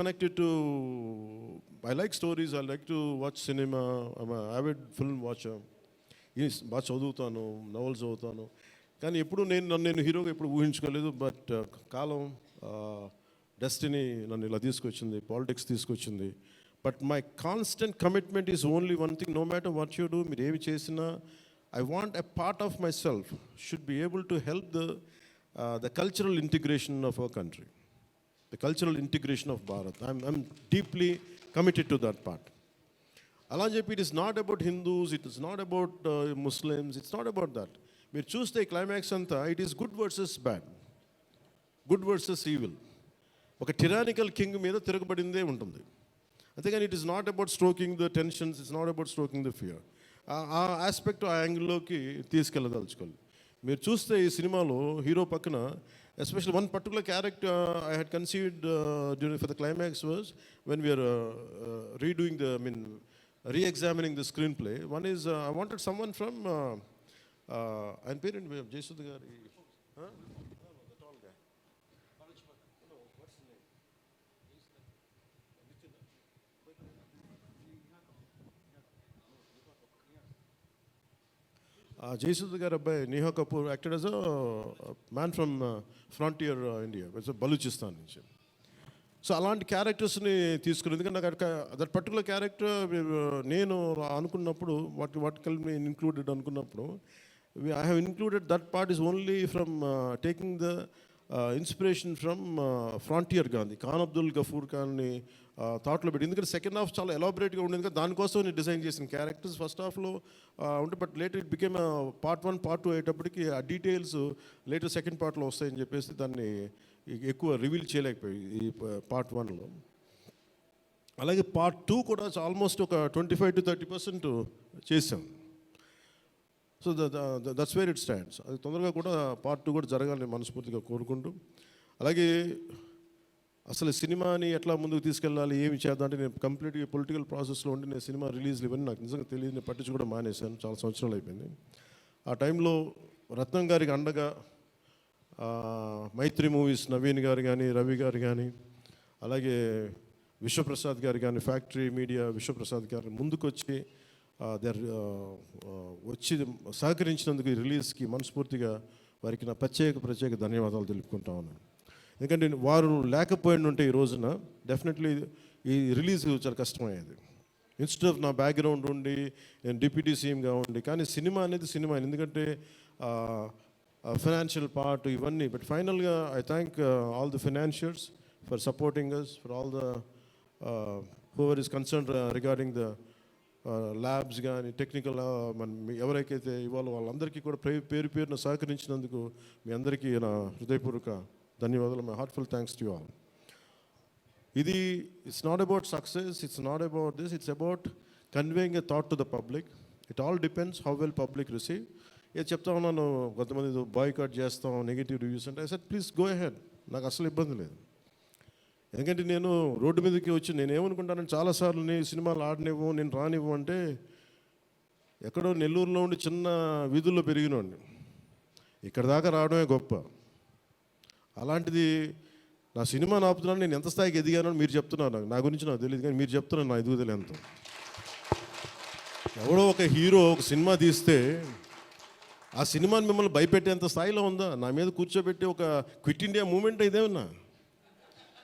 connected to I like stories, I like to watch cinema. I'm an avid film watcher. ఈ బాగా చదువుతాను novels చదువుతాను కానీ ఎప్పుడు నేను నన్ను నేను హీరోగా ఎప్పుడు ఊహించుకోలేదు బట్ uh, కాలం uh, డెస్టినీ నన్ను ఇలా తీసుకొచ్చింది పాలిటిక్స్ తీసుకొచ్చింది but my constant commitment is only one thing no matter what you do మీరు ఏమి చేసినా I want a part of my self should be able to help the the cultural integration of our country the cultural integration of Bharat. I'm, I'm deeply committed to that part. అలా అని చెప్పి it is not about Hindus it is not about Muslims it's not about that మీరు చూస్తే climax అంతా it is good versus bad good versus evil ఒక tyrannical king మీద తిరగబడిందే ఉంటుంది అంతేగాని it is not about stroking the tensions it's not about stroking the fear ఆ aspect ఆ యాంగిల్లోకి తీసుకెళ్ళదలుచుకోవాలి మీరు చూస్తే ఈ సినిమాలో హీరో పక్కన special one particular character I had conceived during for the climax was when we're redoing the mean re-examining the screenplay one is I wanted someone from ఆయన పేరేంటి జయసుద్ గారి జయసుద్ గారి అబ్బాయి Neha Kapoor acted as a man from frontier India Balochistan నుంచి. So అలాంటి క్యారెక్టర్స్ని తీసుకుని ఎందుకంటే నాకు దట్ పర్టికులర్ క్యారెక్టర్ నేను అనుకున్నప్పుడు వాట్ వాట్ కెల్ మీ ఇన్క్లూడెడ్ అనుకున్నప్పుడు I have included that part is only from taking the inspiration from frontier Gandhi Khan Abdul Ghaffar ఖాన్ని థాట్లో పెట్టి. ఎందుకంటే సెకండ్ హాఫ్ చాలా ఎలాబరేట్గా ఉండేది కదా దానికోసం నేను డిజైన్ చేసిన క్యారెక్టర్స్ ఫస్ట్ హాఫ్లో ఉంటే but later it became part one part two అయ్యేటప్పటికి ఆ డీటెయిల్స్ లేటర్ సెకండ్ పార్ట్లో వస్తాయని చెప్పేసి దాన్ని ఎక్కువ రివీల్ చేయలేకపోయి ఈ పార్ట్ వన్లో అలాగే పార్ట్ టూ కూడా ఆల్మోస్ట్ ఒక twenty five to thirty percent చేసాం so that's where it stands అది తొందరగా కూడా పార్ట్ టూ కూడా జరగాలని మనస్ఫూర్తిగా కోరుకుంటూ అలాగే అసలు సినిమాని ఎట్లా ముందుకు తీసుకెళ్ళాలి ఏమి చేద్దాం అంటే నేను కంప్లీట్గా పొలిటికల్ ప్రాసెస్లో ఉండి నేను సినిమా రిలీజ్లు ఇవన్నీ నాకు నిజంగా తెలియదు నేను కూడా మానేశాను. చాలా సంవత్సరాలు అయిపోయింది. ఆ టైంలో రత్నం గారికి అండగా మైత్రి మూవీస్ నవీన్ గారు కానీ రవి గారు కానీ అలాగే విశ్వప్రసాద్ గారు కానీ ఫ్యాక్టరీ మీడియా విశ్వప్రసాద్ గారు ముందుకొచ్చి దర్ వచ్చి సహకరించినందుకు ఈ రిలీజ్కి మనస్ఫూర్తిగా వారికి నా ప్రత్యేక ప్రత్యేక ధన్యవాదాలు తెలుపుకుంటా ఉన్నాను. ఎందుకంటే వారు లేకపోయిన ఉంటే ఈ రోజున డెఫినెట్లీ ఈ రిలీజ్ చాలా కష్టమయ్యేది. ఇన్స్టెడ్ ఆఫ్ నా బ్యాక్గ్రౌండ్ ఉండి నేను డిప్యూటీ సీఎంగా ఉండి కానీ సినిమా అనేది సినిమా ఎందుకంటే ఫైనాన్షియల్ పార్ట్ ఇవన్నీ బట్ ఫైనల్గా I thank all the financials for supporting us for all the whoever is concern regarding the labs కానీ టెక్నికల్ మన మీ ఎవరికైతే వాళ్ళందరికీ కూడా పే పేరు పేరున సహకరించినందుకు మీ అందరికీ నా హృదయపూర్వక ధన్యవాదాలు. My heartful thanks to all ఇది it's not about success it's not about this it's about conveying a thought to the public it all depends how well public receive ఏ చెప్తా ఉన్నాను కొంతమంది బాయ్కాట్ చేస్తాం నెగిటివ్ రివ్యూస్ అంటే sir please go ahead నాకు అసలు ఇబ్బంది లేదు. ఎందుకంటే నేను రోడ్డు మీదకి వచ్చి నేను ఏమనుకుంటానంటే చాలాసార్లు నేను సినిమాలు ఆడనివ్వు నేను రానివ్వు అంటే ఎక్కడో నెల్లూరులో ఉండి చిన్న వీధుల్లో పెరిగినోడిని. ఇక్కడ దాకా రావడమే గొప్ప. అలాంటిది నా సినిమా ఆపుతున్నాను నేను ఎంత స్థాయికి ఎదిగానో మీరు చెప్తున్నారు నాకు. నా గురించి నాకు తెలియదు కానీ మీరు చెప్తున్నారు నా ఎదుగుదల ఎంత. ఎవడో ఒక హీరో ఒక సినిమా తీస్తే ఆ సినిమాని మిమ్మల్ని భయపెట్టేంత స్థాయిలో ఉందా? నా మీద కూర్చోబెట్టి ఒక క్విట్ ఇండియా మూమెంట్ ఇదేమన్నా?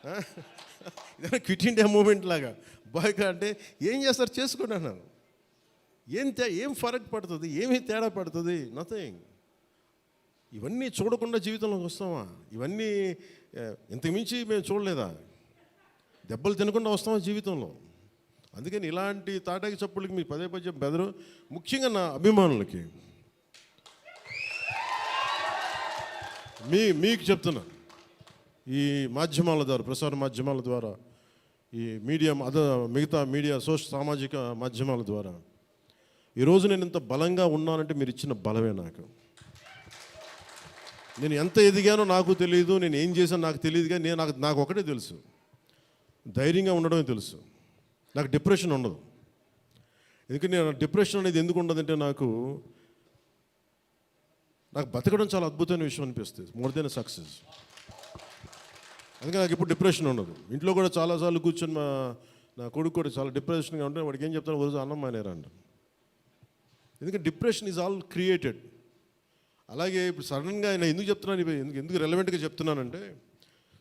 ఇదేనా క్విట్ ఇండియా మూమెంట్ లాగా. బాయ్కా అంటే ఏం చేస్తారు? చేసుకోండి అన్నాను ఏం తే ఏం ఫరక్ పడుతుంది? ఏమి తేడా పడుతుంది? నథింగ్ ఇవన్నీ చూడకుండా జీవితంలోకి వస్తామా? ఇవన్నీ ఇంతకుమించి మేము చూడలేదా? దెబ్బలు తినకుండా వస్తామా జీవితంలో? అందుకని ఇలాంటి తాటాకి చప్పులకి మీ పదే పదే బెదరు. ముఖ్యంగా నా అభిమానులకి. మీ మీకు చెప్తున్నాను ఈ మాధ్యమాల ద్వారా ప్రసార మాధ్యమాల ద్వారా ఈ మీడియా అద మిగతా మీడియా సోషల్ సామాజిక మాధ్యమాల ద్వారా. ఈరోజు నేను ఇంత బలంగా ఉన్నానంటే మీరు ఇచ్చిన బలమే నాకు. నేను ఎంత ఎదిగానో నాకు తెలియదు నేను ఏం చేశానో నాకు తెలియదు కానీ నేను నాకు నాకు ఒకటే తెలుసు. ధైర్యంగా ఉండడమే తెలుసు. నాకు డిప్రెషన్ ఉండదు. ఎందుకంటే నేను డిప్రెషన్ అనేది ఎందుకు ఉండదంటే నాకు నాకు బతకడం చాలా అద్భుతమైన విషయం అనిపిస్తుంది. మోర్ దెన్ సక్సెస్ అందుకే నాకు ఇప్పుడు డిప్రెషన్ ఉండదు. ఇంట్లో కూడా చాలాసార్లు కూర్చొని మా నా కొడుకు కూడా చాలా డిప్రెషన్గా ఉంటే వాడికి ఏం చెప్తాను రోజు అన్నం మానేరా అంట ఎందుకంటే డిప్రెషన్ ఈజ్ ఆల్ క్రియేటెడ్ అలాగే ఇప్పుడు సడన్గా ఆయన ఎందుకు చెప్తున్నాను ఎందుకు ఎందుకు రెలవెంట్గా చెప్తున్నానంటే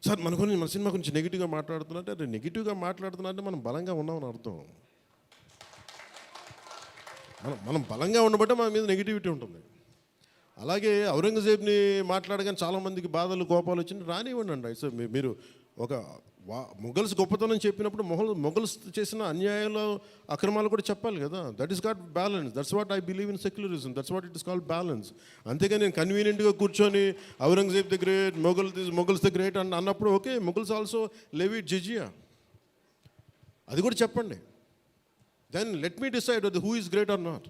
సార్ మన గురించి మన సినిమా గురించి నెగిటివ్గా మాట్లాడుతున్నట్టే అరే నెగిటివ్గా మాట్లాడుతున్నట్టే మనం బలంగా ఉన్నామని అర్థం. మనం మనం బలంగా ఉండబట్టే మన మీద నెగిటివిటీ ఉంటుంది. అలాగే ఔరంగజేబ్ని మాట్లాడగానే చాలామందికి బాధలు కోపాలు వచ్చింది. రానివ్వండి సో మీ- మీరు ఒక వా మొఘల్స్ గొప్పతనం చెప్పినప్పుడు మొఘల్ మొఘల్స్ చేసిన అన్యాయాలు అక్రమాలు కూడా చెప్పాలి కదా. That is got balance that's what I believe in secularism that's what it is called balance అంతేగా నేను కన్వీనియంట్గా కూర్చొని Aurangzeb the great Mughal Mughals the great అని అన్నప్పుడు okay Mughals also levied jizya. అది కూడా చెప్పండి. Then let me decide who is great or not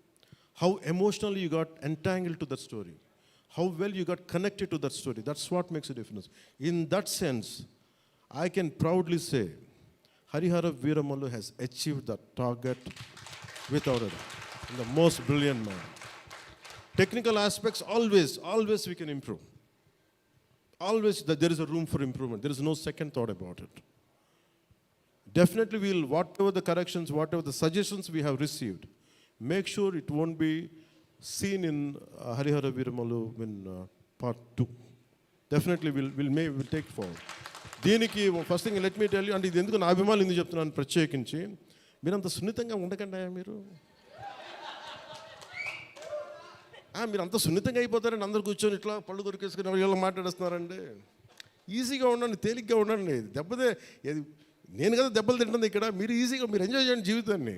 how emotionally you got entangled to that story, how well you got connected to that story. That's what makes a difference. In that sense, I can proudly say Harihara Veeramallu has achieved that target without a doubt. The most brilliant man. Technical aspects, always, always we can improve. Always there is a room for improvement. There is no second thought about it definitely we'll whatever the corrections whatever the suggestions we have received make sure it won't be seen in uh, harihara viramalu in uh, part 2 definitely we'll, we'll, may, we'll take forward. దీనికి first thing let me tell you అంటే ఇది ఎందుకు నా అభిమానులు ఎందుకు చెప్తున్నాను ప్రత్యేకించి మీరు అంత సున్నితంగా ఉండకండి మీరు. మీరు అంత సున్నితంగా అయిపోతారండి అందరు కూర్చొని ఇట్లా పళ్ళు దొరికేసుకుని వీళ్ళు మాట్లాడేస్తున్నారండి? ఈజీగా ఉండండి తేలిగ్గా ఉండండి. దెబ్బతే నేను కదా దెబ్బలు తింటుంది ఇక్కడ మీరు ఈజీగా మీరు ఎంజాయ్ చేయండి జీవితాన్ని.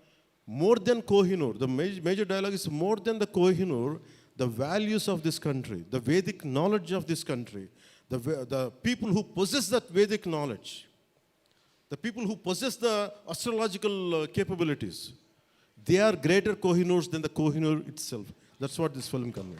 more than Kohinoor, the major, major dialogue is more than the Kohinoor, the values of this country, the Vedic knowledge of this country, the, the people who possess that Vedic knowledge, the people who possess the astrological uh, capabilities, they are greater Kohinoors than the Kohinoor itself. That's what this film conveys.